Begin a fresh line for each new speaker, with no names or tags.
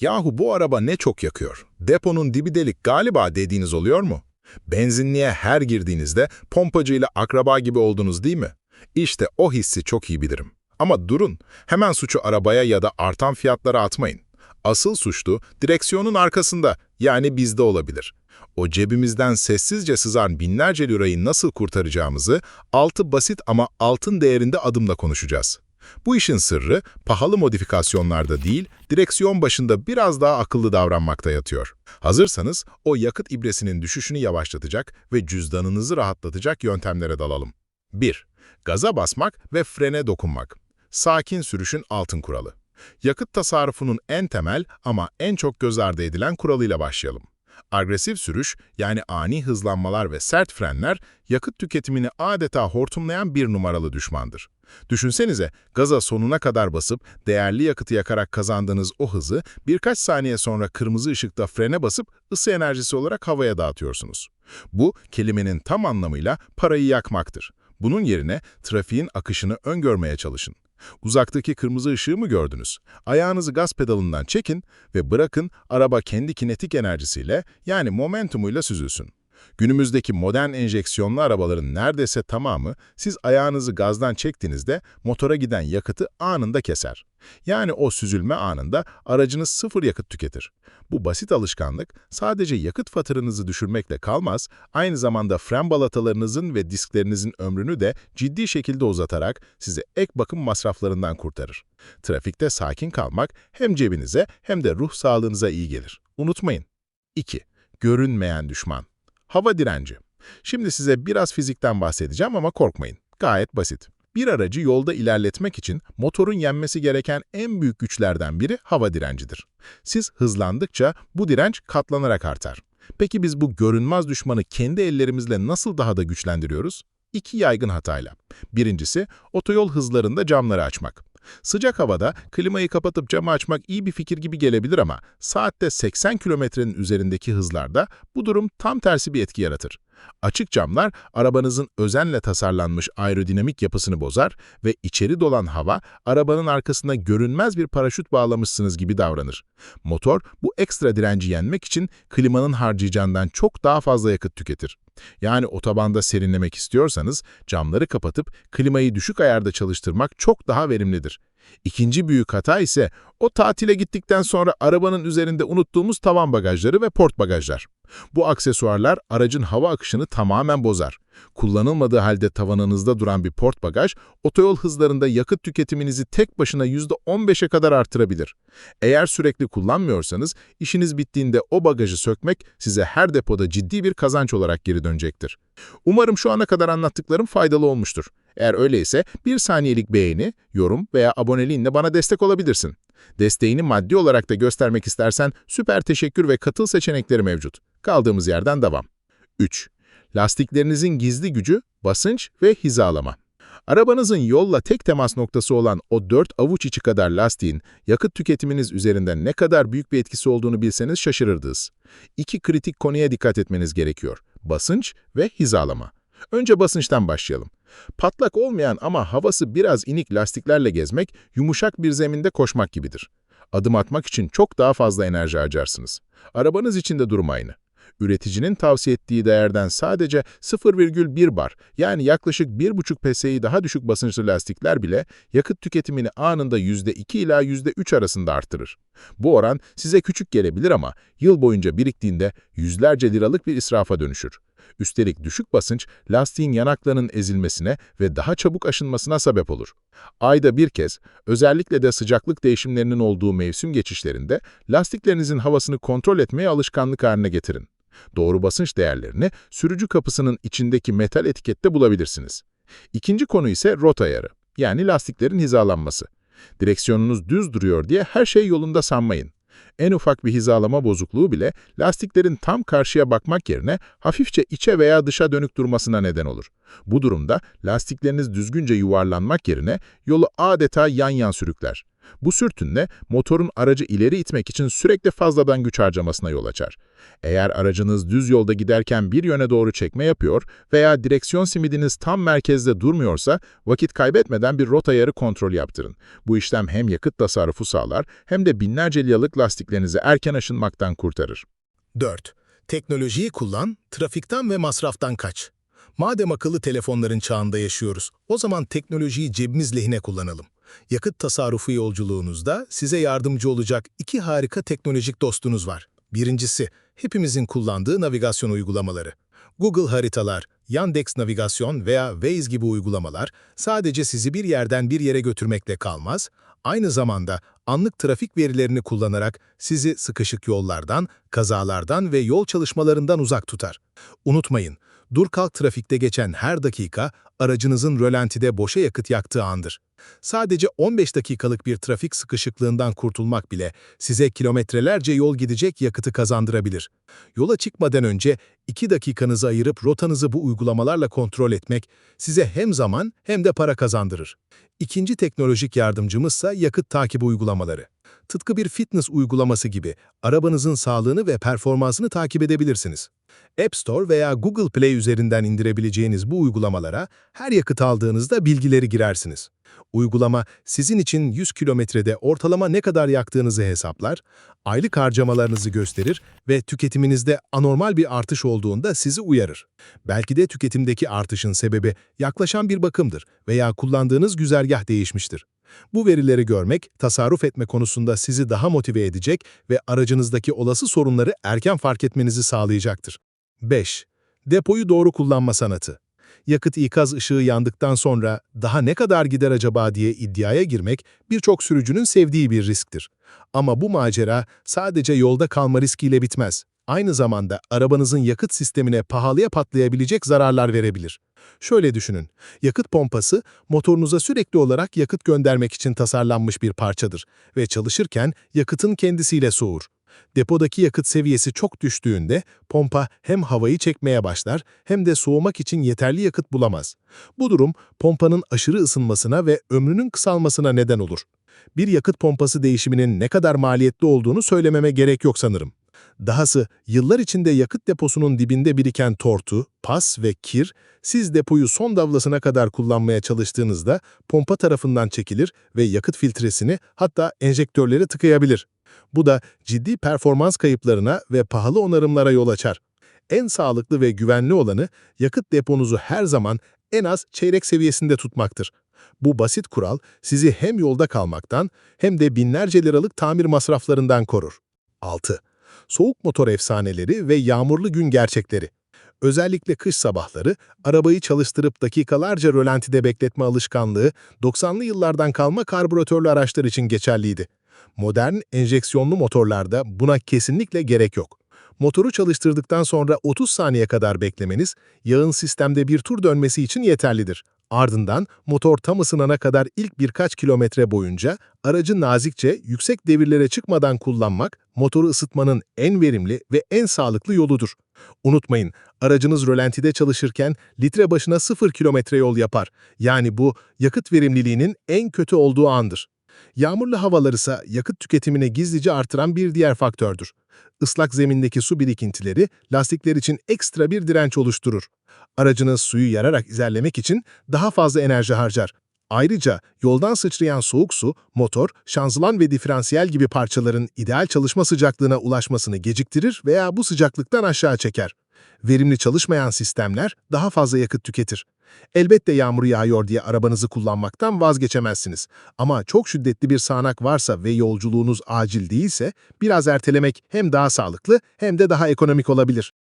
Yahu bu araba ne çok yakıyor. Deponun dibi delik galiba dediğiniz oluyor mu? Benzinliğe her girdiğinizde pompacıyla akraba gibi oldunuz değil mi? İşte o hissi çok iyi bilirim. Ama durun, hemen suçu arabaya ya da artan fiyatlara atmayın. Asıl suçlu direksiyonun arkasında, yani bizde olabilir. O cebimizden sessizce sızan binlerce lirayı nasıl kurtaracağımızı altı basit ama altın değerinde adımla konuşacağız. Bu işin sırrı pahalı modifikasyonlarda değil, direksiyon başında biraz daha akıllı davranmakta yatıyor. Hazırsanız o yakıt ibresinin düşüşünü yavaşlatacak ve cüzdanınızı rahatlatacak yöntemlere dalalım. 1. Gaza basmak ve frene dokunmak. Sakin sürüşün altın kuralı. Yakıt tasarrufunun en temel ama en çok göz ardı edilen kuralıyla başlayalım. Agresif sürüş, yani ani hızlanmalar ve sert frenler, yakıt tüketimini adeta hortumlayan bir numaralı düşmandır. Düşünsenize, gaza sonuna kadar basıp, değerli yakıtı yakarak kazandığınız o hızı, birkaç saniye sonra kırmızı ışıkta frene basıp, ısı enerjisi olarak havaya dağıtıyorsunuz. Bu, kelimenin tam anlamıyla parayı yakmaktır. Bunun yerine trafiğin akışını öngörmeye çalışın. Uzaktaki kırmızı ışığı mı gördünüz? Ayağınızı gaz pedalından çekin ve bırakın araba kendi kinetik enerjisiyle yani momentumuyla süzülsün. Günümüzdeki modern enjeksiyonlu arabaların neredeyse tamamı siz ayağınızı gazdan çektiğinizde motora giden yakıtı anında keser. Yani o süzülme anında aracınız sıfır yakıt tüketir. Bu basit alışkanlık sadece yakıt faturanızı düşürmekle kalmaz, aynı zamanda fren balatalarınızın ve disklerinizin ömrünü de ciddi şekilde uzatarak sizi ek bakım masraflarından kurtarır. Trafikte sakin kalmak hem cebinize hem de ruh sağlığınıza iyi gelir. Unutmayın. 2. Görünmeyen düşman. Hava direnci. Şimdi size biraz fizikten bahsedeceğim ama korkmayın. Gayet basit. Bir aracı yolda ilerletmek için motorun yenmesi gereken en büyük güçlerden biri hava direncidir. Siz hızlandıkça bu direnç katlanarak artar. Peki biz bu görünmez düşmanı kendi ellerimizle nasıl daha da güçlendiriyoruz? İki yaygın hatayla. Birincisi, otoyol hızlarında camları açmak. Sıcak havada klimayı kapatıp camı açmak iyi bir fikir gibi gelebilir ama saatte 80 kilometrenin üzerindeki hızlarda bu durum tam tersi bir etki yaratır. Açık camlar arabanızın özenle tasarlanmış aerodinamik yapısını bozar ve içeri dolan hava arabanın arkasına görünmez bir paraşüt bağlamışsınız gibi davranır. Motor bu ekstra direnci yenmek için klimanın harcayacağından çok daha fazla yakıt tüketir. Yani otobanda serinlemek istiyorsanız camları kapatıp klimayı düşük ayarda çalıştırmak çok daha verimlidir. İkinci büyük hata ise o tatile gittikten sonra arabanın üzerinde unuttuğumuz tavan bagajları ve port bagajlar. Bu aksesuarlar aracın hava akışını tamamen bozar. Kullanılmadığı halde tavanınızda duran bir port bagaj, otoyol hızlarında yakıt tüketiminizi tek başına %15'e kadar artırabilir. Eğer sürekli kullanmıyorsanız, işiniz bittiğinde o bagajı sökmek size her depoda ciddi bir kazanç olarak geri dönecektir. Umarım şu ana kadar anlattıklarım faydalı olmuştur. Eğer öyleyse bir saniyelik beğeni, yorum veya aboneliğinle bana destek olabilirsin. Desteğini maddi olarak da göstermek istersen süper teşekkür ve katıl seçenekleri mevcut. Kaldığımız yerden devam. 3. Lastiklerinizin gizli gücü, basınç ve hizalama. Arabanızın yolla tek temas noktası olan o 4 avuç içi kadar lastiğin yakıt tüketiminiz üzerinde ne kadar büyük bir etkisi olduğunu bilseniz şaşırırdınız. İki kritik konuya dikkat etmeniz gerekiyor. Basınç ve hizalama. Önce basınçtan başlayalım. Patlak olmayan ama havası biraz inik lastiklerle gezmek, yumuşak bir zeminde koşmak gibidir. Adım atmak için çok daha fazla enerji harcarsınız. Arabanız için de durum aynı. Üreticinin tavsiye ettiği değerden sadece 0,1 bar yani yaklaşık 1,5 PSI daha düşük basınçlı lastikler bile yakıt tüketimini anında %2 ila %3 arasında artırır. Bu oran size küçük gelebilir ama yıl boyunca biriktiğinde yüzlerce liralık bir israfa dönüşür. Üstelik düşük basınç lastiğin yanaklarının ezilmesine ve daha çabuk aşınmasına sebep olur. Ayda bir kez, özellikle de sıcaklık değişimlerinin olduğu mevsim geçişlerinde lastiklerinizin havasını kontrol etmeye alışkanlık haline getirin. Doğru basınç değerlerini sürücü kapısının içindeki metal etikette bulabilirsiniz. İkinci konu ise rota ayarı, yani lastiklerin hizalanması. Direksiyonunuz düz duruyor diye her şey yolunda sanmayın. En ufak bir hizalama bozukluğu bile lastiklerin tam karşıya bakmak yerine hafifçe içe veya dışa dönük durmasına neden olur. Bu durumda lastikleriniz düzgünce yuvarlanmak yerine yolu adeta yan yan sürükler. Bu sürtünme motorun aracı ileri itmek için sürekli fazladan güç harcamasına yol açar. Eğer aracınız düz yolda giderken bir yöne doğru çekme yapıyor veya direksiyon simidiniz tam merkezde durmuyorsa vakit kaybetmeden bir rota ayarı kontrol yaptırın. Bu işlem hem yakıt tasarrufu sağlar hem de binlerce liralık lastiklerinizi erken aşınmaktan kurtarır.
4. Teknolojiyi kullan, trafikten ve masraftan kaç. Madem akıllı telefonların çağında yaşıyoruz, o zaman teknolojiyi cebimiz lehine kullanalım. Yakıt tasarrufu yolculuğunuzda size yardımcı olacak iki harika teknolojik dostunuz var. Birincisi, hepimizin kullandığı navigasyon uygulamaları. Google Haritalar, Yandex Navigasyon veya Waze gibi uygulamalar sadece sizi bir yerden bir yere götürmekle kalmaz, aynı zamanda anlık trafik verilerini kullanarak sizi sıkışık yollardan, kazalardan ve yol çalışmalarından uzak tutar. Unutmayın, dur kalk trafikte geçen her dakika aracınızın rölantide boşa yakıt yaktığı andır. Sadece 15 dakikalık bir trafik sıkışıklığından kurtulmak bile size kilometrelerce yol gidecek yakıtı kazandırabilir. Yola çıkmadan önce 2 dakikanızı ayırıp rotanızı bu uygulamalarla kontrol etmek size hem zaman hem de para kazandırır. İkinci teknolojik yardımcımızsa yakıt takibi uygulamaları. Tıpkı bir fitness uygulaması gibi arabanızın sağlığını ve performansını takip edebilirsiniz. App Store veya Google Play üzerinden indirebileceğiniz bu uygulamalara her yakıt aldığınızda bilgileri girersiniz. Uygulama sizin için 100 kilometrede ortalama ne kadar yaktığınızı hesaplar, aylık harcamalarınızı gösterir ve tüketiminizde anormal bir artış olduğunda sizi uyarır. Belki de tüketimdeki artışın sebebi yaklaşan bir bakımdır veya kullandığınız güzergah değişmiştir. Bu verileri görmek, tasarruf etme konusunda sizi daha motive edecek ve aracınızdaki olası sorunları erken fark etmenizi sağlayacaktır. 5. Depoyu doğru kullanma sanatı. Yakıt ikaz ışığı yandıktan sonra daha ne kadar gider acaba diye iddiaya girmek birçok sürücünün sevdiği bir risktir. Ama bu macera sadece yolda kalma riskiyle bitmez. Aynı zamanda arabanızın yakıt sistemine pahalıya patlayabilecek zararlar verebilir. Şöyle düşünün, yakıt pompası motorunuza sürekli olarak yakıt göndermek için tasarlanmış bir parçadır ve çalışırken yakıtın kendisiyle soğur. Depodaki yakıt seviyesi çok düştüğünde pompa hem havayı çekmeye başlar hem de soğumak için yeterli yakıt bulamaz. Bu durum pompanın aşırı ısınmasına ve ömrünün kısalmasına neden olur. Bir yakıt pompası değişiminin ne kadar maliyetli olduğunu söylememe gerek yok sanırım. Dahası yıllar içinde yakıt deposunun dibinde biriken tortu, pas ve kir, siz depoyu son davlasına kadar kullanmaya çalıştığınızda pompa tarafından çekilir ve yakıt filtresini hatta enjektörleri tıkayabilir. Bu da ciddi performans kayıplarına ve pahalı onarımlara yol açar. En sağlıklı ve güvenli olanı yakıt deponuzu her zaman en az çeyrek seviyesinde tutmaktır. Bu basit kural sizi hem yolda kalmaktan hem de binlerce liralık tamir masraflarından korur. 6. Soğuk motor efsaneleri ve yağmurlu gün gerçekleri. Özellikle kış sabahları arabayı çalıştırıp dakikalarca rölantide bekletme alışkanlığı 90'lı yıllardan kalma karbüratörlü araçlar için geçerliydi. Modern enjeksiyonlu motorlarda buna kesinlikle gerek yok. Motoru çalıştırdıktan sonra 30 saniye kadar beklemeniz yağın sistemde bir tur dönmesi için yeterlidir. Ardından motor tam ısınana kadar ilk birkaç kilometre boyunca aracı nazikçe yüksek devirlere çıkmadan kullanmak motoru ısıtmanın en verimli ve en sağlıklı yoludur. Unutmayın, aracınız rölantide çalışırken litre başına 0 kilometre yol yapar. Yani bu yakıt verimliliğinin en kötü olduğu andır. Yağmurlu havalar ise yakıt tüketimini gizlice artıran bir diğer faktördür. Islak zemindeki su birikintileri lastikler için ekstra bir direnç oluşturur. Aracınız suyu yararak ilerlemek için daha fazla enerji harcar. Ayrıca yoldan sıçrayan soğuk su, motor, şanzıman ve diferansiyel gibi parçaların ideal çalışma sıcaklığına ulaşmasını geciktirir veya bu sıcaklıktan aşağı çeker. Verimli çalışmayan sistemler daha fazla yakıt tüketir. Elbette yağmur yağıyor diye arabanızı kullanmaktan vazgeçemezsiniz. Ama çok şiddetli bir sağanak varsa ve yolculuğunuz acil değilse biraz ertelemek hem daha sağlıklı hem de daha ekonomik olabilir.